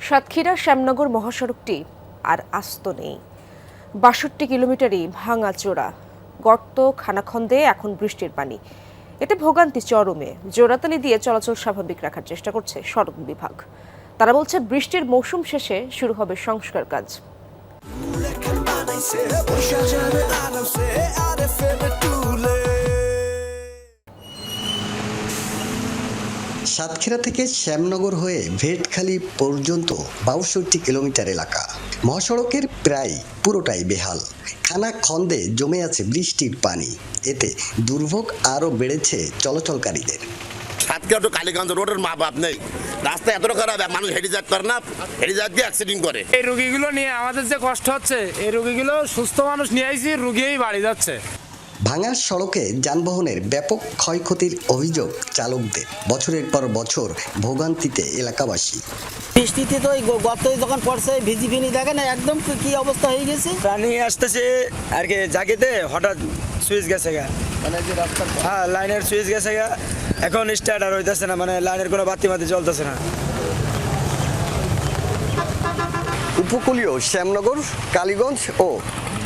সাতক্ষীরা শ্যামনগর মহাসড়কটি আর আস্ত নেই। বাষট্টি কিলোমিটারই ভাঙা চোরা। গর্ত, খানাখন্দে এখন বৃষ্টির পানি। এতে ভোগান্তি চরমে। জোড়াতালি দিয়ে চলাচল স্বাভাবিক রাখার চেষ্টা করছে সড়ক বিভাগ। তারা বলছে, বৃষ্টির মৌসুম শেষে শুরু হবে সংস্কার কাজ। সাতক্ষীরা থেকে শ্যামনগর হয়ে ভেটখালি পর্যন্ত বাষট্টি কিলোমিটার এলাকা। মহাসড়কের প্রায় পুরোটাই বেহাল। খানা খন্দে জমে আছে বৃষ্টির পানি। এতে দুর্ভোগ আরও বেড়েছে চলাচলকারীদের। সাতক্ষীরা তো কালীগঞ্জ রোডের মা বাপ নেই। রাস্তা এতটা খারাপ মানুষ হেঁটে যাত পারে না। হেঁটে যাত দিয়ে অ্যাক্সিডেন্ট করে। এই রুগীগুলো নিয়ে আমাদের যে কষ্ট হচ্ছে এই রুগীগুলো সুস্থ মানুষ নিয়ে আইছি রুগীই বাড়ি যাচ্ছে। ভাঙা সড়কে যানবাহনের ব্যাপক ক্ষয়ক্ষতির অভিযোগ চালকদের। বছরের পর বছর ভোগান্তিতে এলাকাবাসী। বৃষ্টিতে তো গর্ত যখন পড়ছে ভিজি ভিনি দেখে না একদম কি- কি অবস্থা হয়ে গেছে? পানি আসতেছে আর কি জাগিতে হঠাৎ সুইচ গেছে গা। হ্যাঁ লাইনের সুইচ গেছে গা। এখন স্টার্ট আর হইতেছে না মানে লাইনের কোনো বাতি মাতি জ্বলতেছে না। উপকূলীয় শ্যামনগর, কালীগঞ্জ ও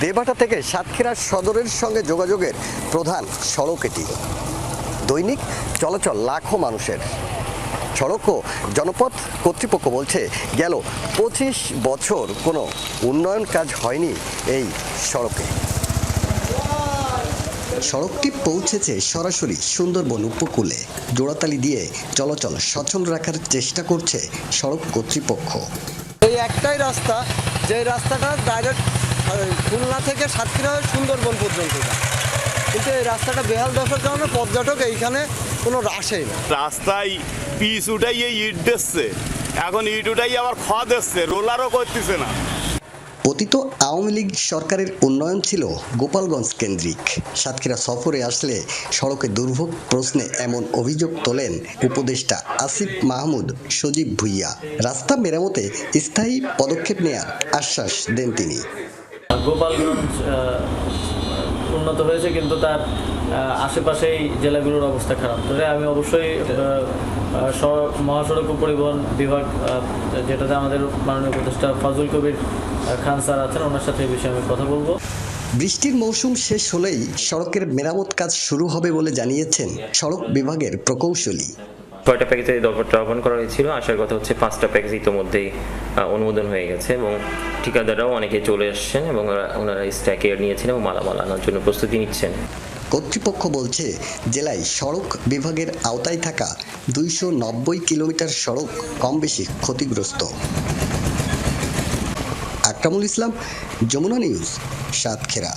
দেবাটা থেকে সাতক্ষীরা সদরের সঙ্গে যোগাযোগের প্রধান সড়ক এটি। দৈনিক চলাচল লাখো মানুষের। সড়ক ও জনপথ কর্তৃপক্ষ বলছে, গেল পঁচিশ বছর কোনো উন্নয়ন কাজ হয়নি এই সড়কে। সড়কটি পৌঁছেছে সরাসরি সুন্দরবন উপকূলে। জোড়াতালি দিয়ে চলাচল সচল রাখার চেষ্টা করছে সড়ক কর্তৃপক্ষ। এই একটাই রাস্তা, যে রাস্তাটা ডাইরেক্ট খুলনা থেকে সাতক্ষীরা সুন্দরবন পর্যন্ত যায়। কিন্তু এই রাস্তাটা বেহাল দশার কারণে পর্যটক এইখানে কোনো আসেই না। রাস্তায় পিচ উঠাই ইট এখন ইট উঠাই আবার খড় দিচ্ছে, রোলারও করতেছে না। অতীত আওয়ামী লীগ সরকারের উন্নয়ন ছিল গোপালগঞ্জ কেন্দ্রিক। সাতক্ষীরা সফরে আসলে সড়কে দুর্ভোগ প্রশ্নে এমন অভিযোগ তোলেন উপদেষ্টা আসিফ মাহমুদ সজীব ভুইয়া। রাস্তা মেরামতে স্থায়ী পদক্ষেপ নেয়ার আশ্বাস দেন তিনি। গোপালগঞ্জ উন্নত হয়েছে কিন্তু তার আশেপাশেই জেলাগুলোর অবস্থা খারাপ। তবে আমি অবশ্যই মহাসড়ক ও পরিবহন বিভাগ যেটাতে আমাদের মাননীয় উপদেষ্টা ফজল কবির খান স্যার আছেন ওনার সাথে এই বিষয়ে আমি কথা বলব। বৃষ্টির মৌসুম শেষ হলেই সড়কের মেরামত কাজ শুরু হবে বলে জানিয়েছেন সড়ক বিভাগের প্রকৌশলী। ছয়টা প্যাকেজে এই দরপত্র আহ্বান করা হয়েছিল? আসার কথা হচ্ছে পাঁচটা প্যাকেজ ইতোমধ্যেই অনুমোদন হয়ে গেছে এবং ঠিকাদাররাও অনেকে চলে আসছেন এবং ওনারা স্ট্যাকে নিয়েছেন এবং মালামাল আনার জন্য প্রস্তুতি নিচ্ছেন। কর্তৃপক্ষ বলছে, জেলায় সড়ক বিভাগের আওতায় থাকা দুইশো নব্বই কিলোমিটার সড়ক কম বেশি ক্ষতিগ্রস্ত। আকরামুল ইসলাম, যমুনা নিউজ, সাতক্ষীরা।